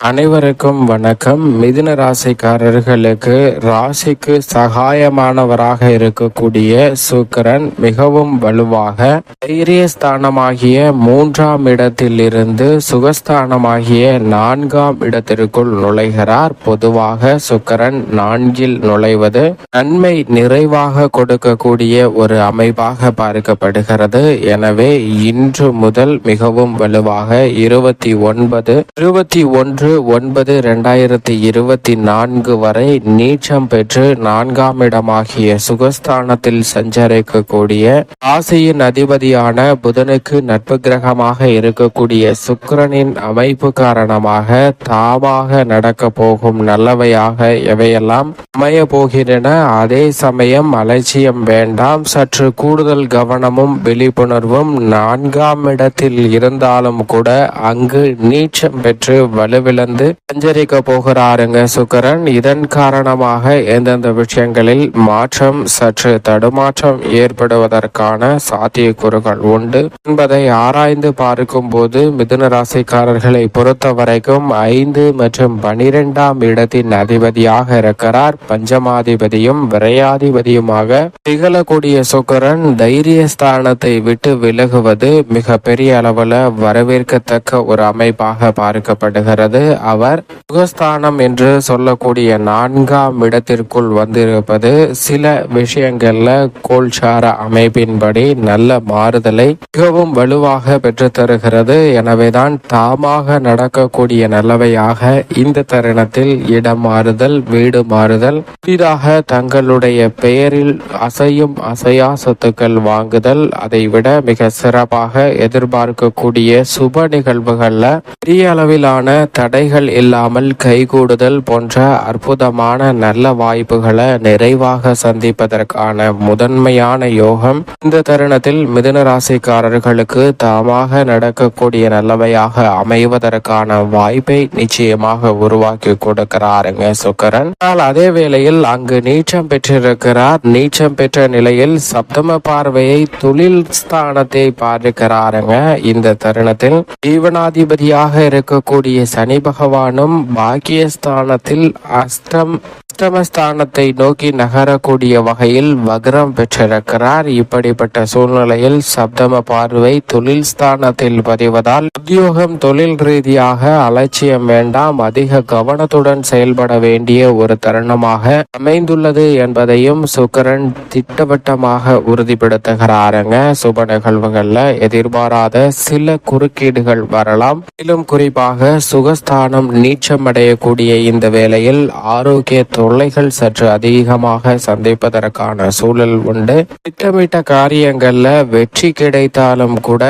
அனைவருக்கும் வணக்கம். மிதுன ராசிக்காரர்களுக்கு ராசிக்கு சகாயமானவராக இருக்கக்கூடிய சுக்கரன் மிகவும் வலுவாக தைரியஸ்தானமாகிய மூன்றாம் இடத்தில் இருந்து சுகஸ்தானமாகிய நான்காம் இடத்திற்குள் நுழைகிறார். பொதுவாக சுக்கரன் நான்கில் நுழைவது நன்மை நிறைவாக கொடுக்கக்கூடிய ஒரு அமைப்பாக பார்க்கப்படுகிறது. எனவே இன்று முதல் மிகவும் வலுவாக இருபத்தி ஒன்பது இருபத்தி ஒன்று ஒன்பது ரெண்டாயிரத்தி இருபத்தி நான்கு வரை நீச்சம் பெற்று நான்காம் இடமாகிய சுகஸ்தானத்தில் சஞ்சரிக்கக்கூடிய ராசியின் அதிபதியான புதனுக்கு நட்பு கிரகமாக இருக்கக்கூடிய சுக்கிரனின் அமைப்பு காரணமாக தாமாக நடக்க போகும் நல்லவையாக எவையெல்லாம் அமைய போகின்றன அதே சமயம் அலட்சியம் வேண்டாம். சற்று கூடுதல் கவனமும் விழிப்புணர்வும் நான்காம் இடத்தில் இருந்தாலும் கூட அங்கு நீச்சம் பெற்று வலுவில் வலுவிழந்து சஞ்சரிக்க போகிறாருங்க சுக்கரன். இதன் காரணமாக எந்தெந்த விஷயங்களில் மாற்றம் சற்று தடுமாற்றம் ஏற்படுவதற்கான சாத்தியக்கூறுகள் உண்டு. என்பதை ஆராய்ந்து பார்க்கும் போது மிதுன ராசிக்காரர்களை பொறுத்த வரைக்கும் ஐந்து மற்றும் பனிரெண்டாம் இடத்தின் அதிபதியாக இருக்கிறார். பஞ்சமாதிபதியும் விரையாதிபதியுமாக திகழக்கூடிய சுக்கரன் தைரிய ஸ்தானத்தை விட்டு விலகுவது மிக பெரிய அளவுல வரவேற்கத்தக்க ஒரு அமைப்பாக பார்க்கப்படுகிறது. அவர் சுகஸ்தானம் என்று சொல்லக்கூடிய நான்காம் இடத்திற்குள் வந்திருப்பது சில விஷயங்கள்ல கோல்சார அமைப்பின்படி நல்ல மாறுதலை மிகவும் வலுவாக பெற்று தருகிறது எனவேதான் தாமாக நடக்கக்கூடிய நல்லவையாக இந்த தருணத்தில் இடம் மாறுதல் வீடு மாறுதல் புதிதாக தங்களுடைய பெயரில் அசையும் அசையா சொத்துக்கள் வாங்குதல் அதை விட மிக சிறப்பாக எதிர்பார்க்கக்கூடிய சுப நிகழ்வுகள்ல பெரிய அளவிலான தடை தடைகள் இல்லாமல் கைகூடுதல் போன்ற அற்புதமான நல்ல வாய்ப்புகளை நிறைவாக சந்திப்பதற்கான முதன்மையான யோகம் இந்த தருணத்தில் மிதுன ராசிக்காரர்களுக்கு தாமாக நடக்கக்கூடிய நல்லவையாக அமைவதற்கான வாய்ப்பை நிச்சயமாக உருவாக்கி கொடுக்கிறாருங்க சுக்கரன். ஆனால் அதே வேளையில் அங்கு நீச்சம் பெற்றிருக்கிறார். நீச்சம் பெற்ற நிலையில் சப்தம பார்வையை தொழில் ஸ்தானத்தை பார்க்கிறாருங்க. இந்த தருணத்தில் ஜீவனாதிபதியாக இருக்கக்கூடிய சனி பகவானும் பாக்கியஸ்தானத்தில் அஸ்தம் அஷ்டமஸ்தானத்தை நோக்கி நகரக்கூடிய வகையில் வக்ரம் பெற்றிருக்கிறார். இப்படிப்பட்ட சூழ்நிலையில் சப்தம பார்வை தொழில் ஸ்தானத்தில் பதிவதால் உத்தியோகம் தொழில் ரீதியாக அலட்சியம் வேண்டாம். அதிக கவனத்துடன் செயல்பட வேண்டிய ஒரு தருணமாக அமைந்துள்ளது என்பதையும் சுக்கரன் திட்டவட்டமாக உறுதிப்படுத்துகிறாருங்க. சுப நிகழ்வுகள்ல எதிர்பாராத சில குறுக்கீடுகள் வரலாம். மேலும் குறிப்பாக சுகஸ்தானம் நீச்சமடையக்கூடிய இந்த வேளையில் ஆரோக்கிய தொல்லைகள் சற்று அதிகமாக சந்திப்பதற்கான சூழல் உண்டு. திட்டமிட்ட காரியங்கள்ல வெற்றி கிடைத்தாலும் கூட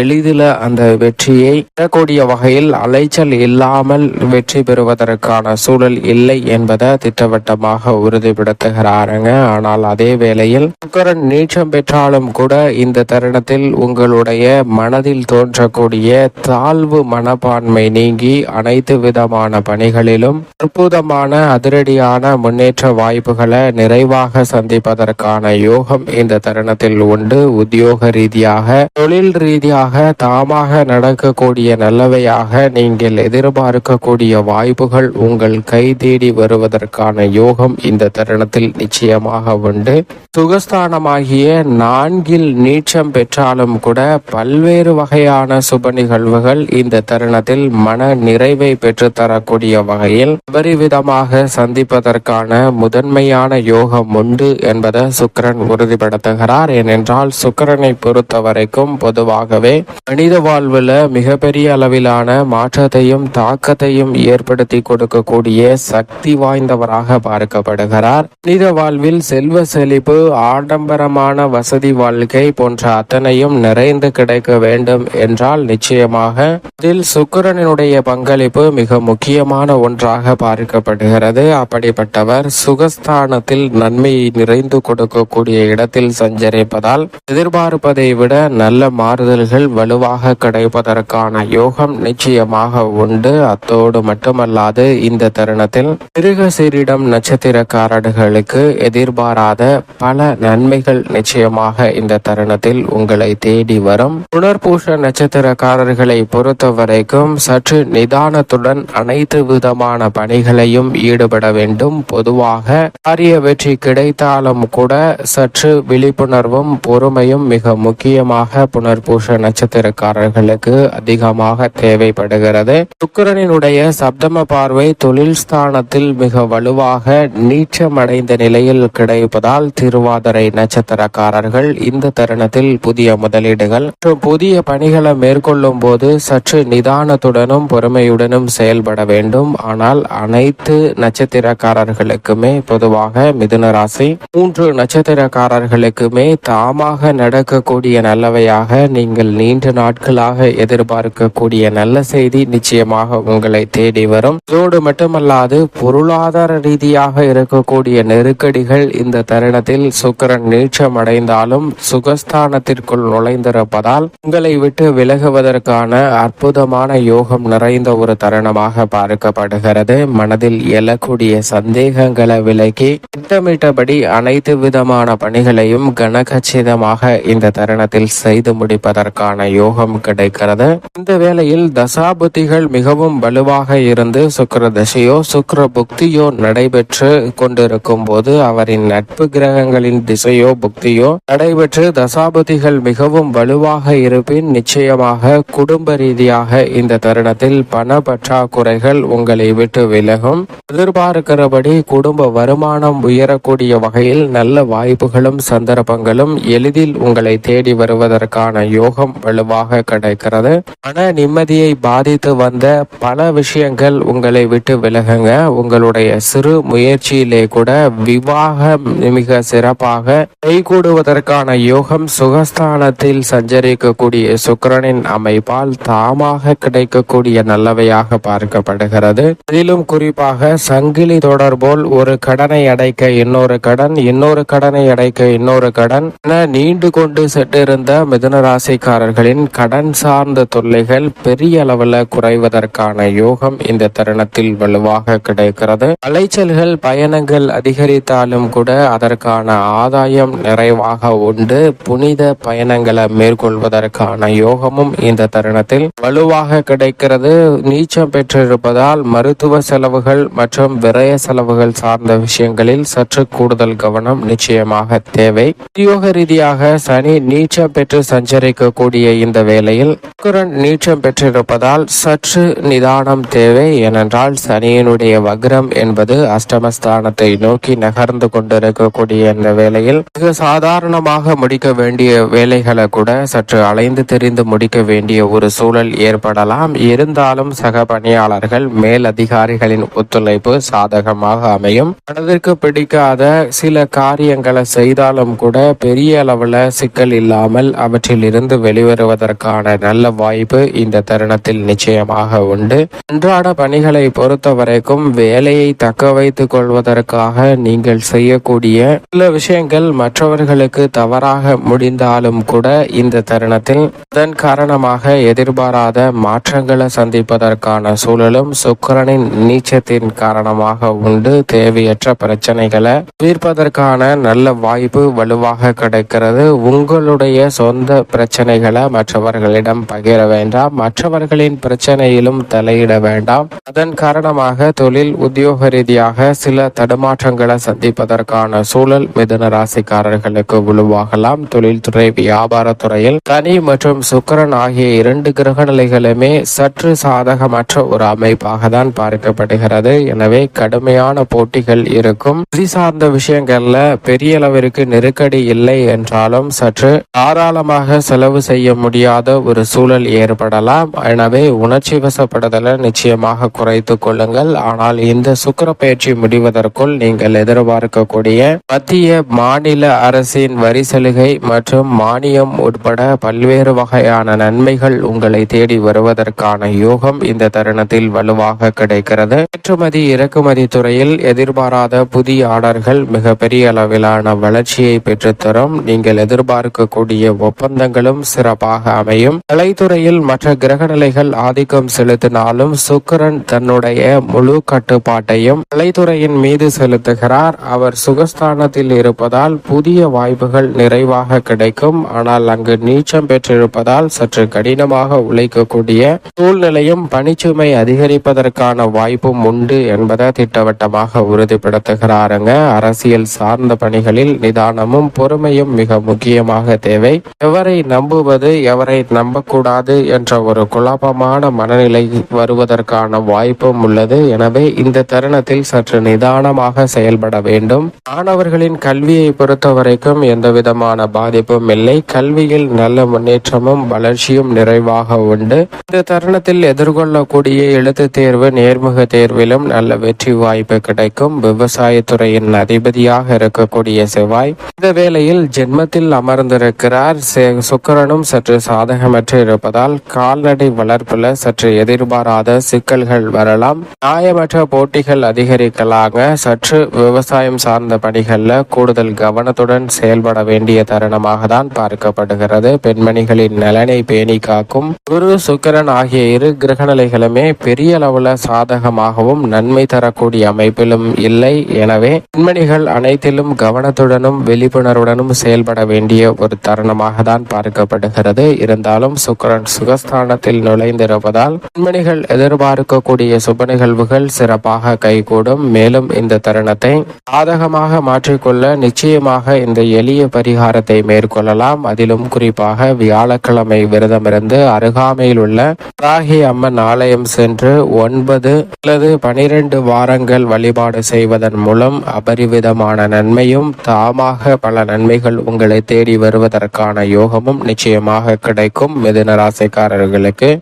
எளிதில் அந்த வெற்றியை பெறக்கூடிய வகையில் அலைச்சல் இல்லாமல் வெற்றி பெறுவதற்கான சூழல் இல்லை என்பதை திட்டவட்டமாக உறுதிப்படுத்துகிறாருங்க. ஆனால் அதே வேளையில் சுக்கரன் நீச்சம் பெற்றாலும் கூட இந்த தருணத்தில் உங்களுடைய மனதில் தோன்றக்கூடிய தாழ்வு மனப்பான்மை நீங்கி அனைத்து விதமான பணிகளிலும் அற்புதமான அதிரடியான முன்னேற்ற வாய்ப்புகளை நிறைவாக சந்திப்பதற்கான யோகம் இந்த தருணத்தில் உண்டு. உத்தியோக ரீதியாக தொழில் ரீதியாக தாமாக நடக்கக்கூடிய நல்லவையாக நீங்கள் எதிர்பார்க்கக்கூடிய வாய்ப்புகள் உங்கள் கை தேடி வருவதற்கான யோகம் இந்த தருணத்தில் நிச்சயமாக உண்டு. சுகஸ்தானமாகிய நான்கில் நீச்சம் பெற்றாலும் கூட பல்வேறு வகையான சுப நிகழ்வுகள் இந்த தருணத்தில் மன நிறைவை பெற்றுத்தரக்கூடிய வகையில் அபரிவிதமாக சந்திப்பதற்கான முதன்மையான யோகம் உண்டு என்பதை சுக்கரன் உறுதிப்படுத்துகிறார். ஏனென்றால் சுக்கரனை பொறுத்த வரைக்கும் பொதுவாகவே மனித வாழ்வுல மிகப்பெரிய அளவிலான மாற்றத்தையும் தாக்கத்தையும் ஏற்படுத்தி கொடுக்கக்கூடிய சக்தி வாய்ந்தவராக பார்க்கப்படுகிறார். மனித வாழ்வில் செல்வ செழிப்பு ஆடம்பரமான வசதி வாழ்க்கை போன்ற அத்தனையும் நிறைந்து கிடைக்க வேண்டும் என்றால் நிச்சயமாக இதில் சுக்கரனுடைய பங்களிப்பு மிக முக்கியமான ஒன்றாக பார்க்கப்படுகிறது. அப்படி அப்படிப்பட்டவர் சுகஸ்தானத்தில் நன்மையை நிறைந்து கொடுக்கக்கூடிய இடத்தில் சஞ்சரிப்பதால் எதிர்பார்ப்பதை விட நல்ல மாறுதல்கள் வலுவாக கிடைப்பதற்கான யோகம் நிச்சயமாக உண்டு. அத்தோடு மட்டுமல்லாது இந்த தருணத்தில் மிருகசீரிடம் நட்சத்திரக்காரர்களுக்கு எதிர்பாராத பல நன்மைகள் நிச்சயமாக இந்த தருணத்தில் உங்களை தேடி வரும். புனர்பூஷ நட்சத்திரக்காரர்களை பொறுத்த வரைக்கும் சற்று நிதானத்துடன் அனைத்து விதமான பணிகளையும் ஈடுபட வேண்டும். பொதுவாக காரிய வெற்றி கிடைத்தாலும் கூட சற்று விழிப்புணர்வும் பொறுமையும் மிக முக்கியமாக புனர்பூஷ நட்சத்திரக்காரர்களுக்கு அதிகமாக தேவைப்படுகிறது. சுக்கரனினுடைய சப்தம பார்வை தொழில் ஸ்தானத்தில் மிக வலுவாக நீச்சமடைந்த நிலையில் கிடைப்பதால் திருவாதிரை நட்சத்திரக்காரர்கள் இந்த தருணத்தில் புதிய முதலீடுகள் மற்றும் புதிய பணிகளை மேற்கொள்ளும் போது சற்று நிதானத்துடனும் பொறுமையுடனும் செயல்பட வேண்டும். ஆனால் அனைத்து ராசிக்காரர்களுக்குமே பொதுவாக மிதுன ராசி மூன்று நட்சத்திரக்காரர்களுக்குமே தாமாக நடக்கக்கூடிய நல்லவையாக நீங்கள் நீண்ட நாட்களாக எதிர்பார்க்கக்கூடிய நல்ல செய்தி நிச்சயமாக உங்களை தேடி வரும். இதோடு மட்டுமல்லாது பொருளாதார ரீதியாக இருக்கக்கூடிய நெருக்கடிகள் இந்த தருணத்தில் சுக்கரன் நீச்சம் அடைந்தாலும் சுகஸ்தானத்திற்குள் நுழைந்திருப்பதால் உங்களை விட்டு விலகுவதற்கான அற்புதமான யோகம் நிறைந்த ஒரு தருணமாக பார்க்கப்படுகிறது. மனதில் எழக்கூடிய சந்தேகங்களை விலக்கி திட்டமிட்டபடி அனைத்து விதமான பணிகளையும் கனகச்சிதமாக இந்த தருணத்தில் செய்து முடிப்பதற்கான யோகம் கிடைக்கிறது. இந்த வேளையில் தசாபுத்திகள் மிகவும் வலுவாக இருந்து சுக்கர தசையோ சுக்கர புக்தியோ நடைபெற்று கொண்டிருக்கும் போது அவரின் நட்பு கிரகங்களின் திசையோ புக்தியோ நடைபெற்று தசாபுத்திகள் மிகவும் வலுவாக இருப்பின் நிச்சயமாக குடும்ப ரீதியாக இந்த தருணத்தில் பண பற்றாக்குறைகள் உங்களை விட்டு விலகும். எதிர்பார்க்கிறபடி குடும்ப வருமானம் உயரக்கூடிய வகையில் நல்ல வாய்ப்புகளும் சந்தர்ப்பங்களும் எளிதில் உங்களை தேடி வருவதற்கான யோகம் வலுவாக கிடைக்கிறது. மன நிம்மதியை பாதித்து வந்த பல விஷயங்கள் உங்களை விட்டு விலகுங்க. உங்களுடைய சிறு முயற்சியிலே கூட விவாகம் மிக சிறப்பாக கைகூடுவதற்கான யோகம் சுகஸ்தானத்தில் சஞ்சரிக்கக்கூடிய சுக்கரனின் அமைப்பால் தாமாக கிடைக்கக்கூடிய நல்லவையாக பார்க்கப்படுகிறது. அதிலும் குறிப்பாக சங்கிலி தொடர் தொடர்போல் ஒரு கடனை அடைக்க இன்னொரு கடன் இன்னொரு கடனை அடைக்க இன்னொரு கடன் என நீண்டு கொண்டு சென்றிருந்த மிதுன ராசிக்காரர்களின் கடன் சார்ந்த தொல்லைகள் பெரிய அளவில் குறைவதற்கான யோகம் இந்த தருணத்தில் வலுவாக கிடைக்கிறது. அலைச்சல்கள் பயணங்கள் அதிகரித்தாலும் கூட அதற்கான ஆதாயம் நிறைவாக உண்டு. புனித பயணங்களை மேற்கொள்வதற்கான யோகமும் இந்த தருணத்தில் வலுவாக கிடைக்கிறது. நீச்சம் பெற்றிருப்பதால் மருத்துவ செலவுகள் மற்றும் விரய செலவுகள் சார்ந்த விஷயங்களில் சற்று கூடுதல் கவனம் நிச்சயமாக தேவை. உத்தியோக ரீதியாக சனி நீச்சம் பெற்று சஞ்சரிக்கக்கூடிய இந்த வேளையில் சுக்கரன் நீச்சம் பெற்றிருப்பதால் சற்று நிதானம் தேவை. ஏனென்றால் சனியினுடைய வக்ரம் என்பது அஷ்டமஸ்தானத்தை நோக்கி நகர்ந்து கொண்டிருக்கக்கூடிய இந்த வேளையில் மிக சாதாரணமாக முடிக்க வேண்டிய வேலைகளை கூட சற்று அலைந்து தெரிந்து முடிக்க வேண்டிய ஒரு சூழல் ஏற்படலாம். இருந்தாலும் சக பணியாளர்கள் மேல் அதிகாரிகளின் ஒத்துழைப்பு சாதகமாக அமையும். மனதிற்கு பிடிக்காத சில காரியங்களை செய்தாலும் கூட பெரிய அளவுல சிக்கல் இல்லாமல் அவற்றில் இருந்து வெளிவருவதற்கான நல்ல வாய்ப்பு இந்த தருணத்தில் நிச்சயமாக உண்டு. அன்றாட பணிகளை பொறுத்த வரைக்கும் வேலையை தக்க வைத்துக் கொள்வதற்காக நீங்கள் செய்யக்கூடிய சில விஷயங்கள் மற்றவர்களுக்கு தவறாக முடிந்தாலும் கூட இந்த தருணத்தில் அதன் காரணமாக எதிர்பாராத மாற்றங்களை சந்திப்பதற்கான சூழலும் சுக்கிரனின் நீச்சத்தின் காரணமாக உண்டு. தேவையற்ற பிரச்சனைகளை தீர்ப்பதற்கான நல்ல வாய்ப்பு வலுவாக கிடைக்கிறது. உங்களுடைய சொந்த பிரச்சனைகளை மற்றவர்களிடம் பகிர வேண்டாம். மற்றவர்களின் பிரச்சனையிலும் தலையிட வேண்டாம். அதன் காரணமாக தொழில் உத்தியோக ரீதியாக சில தடுமாற்றங்களை சந்திப்பதற்கான சூழல் மிதன ராசிக்காரர்களுக்கு உழுவாகலாம் தொழில்துறை வியாபாரத்துறையில் சனி மற்றும் சுக்கிரன் ஆகிய இரண்டு கிரக நிலைகளுமே சற்று சாதகமற்ற ஒரு அமைப்பாக தான் பார்க்கப்படுகிறது. எனவே கடும் கடுமையான போட்டிகள் இருக்கும். நிதி சார்ந்த விஷயங்கள்ல பெரிய அளவிற்கு நெருக்கடி இல்லை என்றாலும் சற்று தாராளமாக செலவு செய்ய முடியாத ஒரு சூழல் ஏற்படலாம். எனவே உணர்ச்சி வசப்படுதலை நிச்சயமாக குறைத்து கொள்ளுங்கள். ஆனால் இந்த சுக்கிர பயிற்சி முடிவதற்குள் நீங்கள் எதிர்பார்க்கக்கூடிய மத்திய மாநில அரசின் வரி சலுகை மற்றும் மானியம் உட்பட பல்வேறு வகையான நன்மைகள் உங்களை தேடி வருவதற்கான யோகம் இந்த தருணத்தில் வலுவாக கிடைக்கிறது. ஏற்றுமதி இறக்குமதி துறையில் எதிர்பாராத புதிய ஆர்டர்கள் மிக பெரிய அளவிலான வளர்ச்சியை பெற்றுத்தரும். நீங்கள் எதிர்பார்க்கக்கூடிய ஒப்பந்தங்களும் சிறப்பாக அமையும். கலைத்துறையில் மற்ற கிரகநிலைகள் ஆதிக்கம் செலுத்தினாலும் சுக்கிரன் தன்னுடைய முழு கட்டுப்பாட்டையும் கலைத்துறையின் மீது செலுத்துகிறார். அவர் சுகஸ்தானத்தில் இருப்பதால் புதிய வாய்ப்புகள் நிறைவாக கிடைக்கும். ஆனால் அங்கு நீச்சம் பெற்றிருப்பதால் சற்று கடினமாக உழைக்கக்கூடிய சூழ்நிலையும் பணிச்சுமை அதிகரிப்பதற்கான வாய்ப்பும் உண்டு என்பதை திட்டவட்டமாக உறுதிப்படுத்துகிறாருங்க. அரசியல் சார்ந்த பணிகளில் நிதானமும் பொறுமையும் மிக முக்கியமாக தேவை. எவரை நம்புவது எவரை நம்பக்கூடாது என்ற ஒரு குழப்பமான மனநிலை வருவதற்கான வாய்ப்பும் உள்ளது. எனவே இந்த தருணத்தில் சற்று நிதானமாக செயல்பட வேண்டும். மாணவர்களின் கல்வியை பொறுத்த வரைக்கும் எந்த விதமான பாதிப்பும் இல்லை. கல்வியில் நல்ல முன்னேற்றமும் வளர்ச்சியும் நிறைவாக உண்டு. இந்த தருணத்தில் எதிர்கொள்ளக்கூடிய எழுத்து தேர்வு நேர்முக தேர்விலும் நல்ல வெற்றி வாய்ப்பு கிடைக்கும். விவசாயத்துறையின் அதிபதியாக இருக்கக்கூடிய செவ்வாய் இந்த வேளையில் ஜென்மத்தில் அமர்ந்திருக்கிறார். சுக்கரனும் சற்று சாதகமற்று இருப்பதால் கால்நடை வளர்ப்புல சற்று எதிர்பாராத சிக்கல்கள் வரலாம். நியாயமற்ற போட்டிகள் அதிகரிக்கலாங்க சற்று விவசாயம் சார்ந்த பணிகள்ல கூடுதல் கவனத்துடன் செயல்பட வேண்டிய தருணமாக தான் பார்க்கப்படுகிறது. பெண்மணிகளின் நலனை பேணி காக்கும் குரு சுக்கிரன் ஆகிய இரு கிரகநிலைகளுமே பெரிய அளவுல சாதகமாகவும் நன்மை தரக்கூடிய அமைப்பிலும் இல்லை. எனவே பெண்மணிகள் அனைத்திலும் கவனத்துடனும் விழிப்புணர்வுடனும் செயல்பட வேண்டிய ஒரு தருணமாக தான் பார்க்கப்படுகிறது. இருந்தாலும் சுக்கரன் சுகஸ்தானத்தில் நுழைந்திருப்பதால் பெண்மணிகள் எதிர்பார்க்கக்கூடிய சுப நிகழ்வுகள் சிறப்பாக கைகூடும். மேலும் இந்த தருணத்தை சாதகமாக மாற்றிக்கொள்ள நிச்சயமாக இந்த எளிய பரிகாரத்தை மேற்கொள்ளலாம். அதிலும் குறிப்பாக வியாழக்கிழமை விரதமிருந்து அருகாமையில் உள்ள ராகி அம்மன் ஆலயம் சென்று ஒன்பது அல்லது பனிரெண்டு வாரங்கள் வழிபாடு செய்வதன் மூலம் அபரிவிதமான நன்மையும் தாமாக பல நன்மைகள் உங்களை தேடி வருவதற்கான யோகமும் நிச்சயமாக கிடைக்கும் மிதுன ராசிக்காரர்களுக்கு.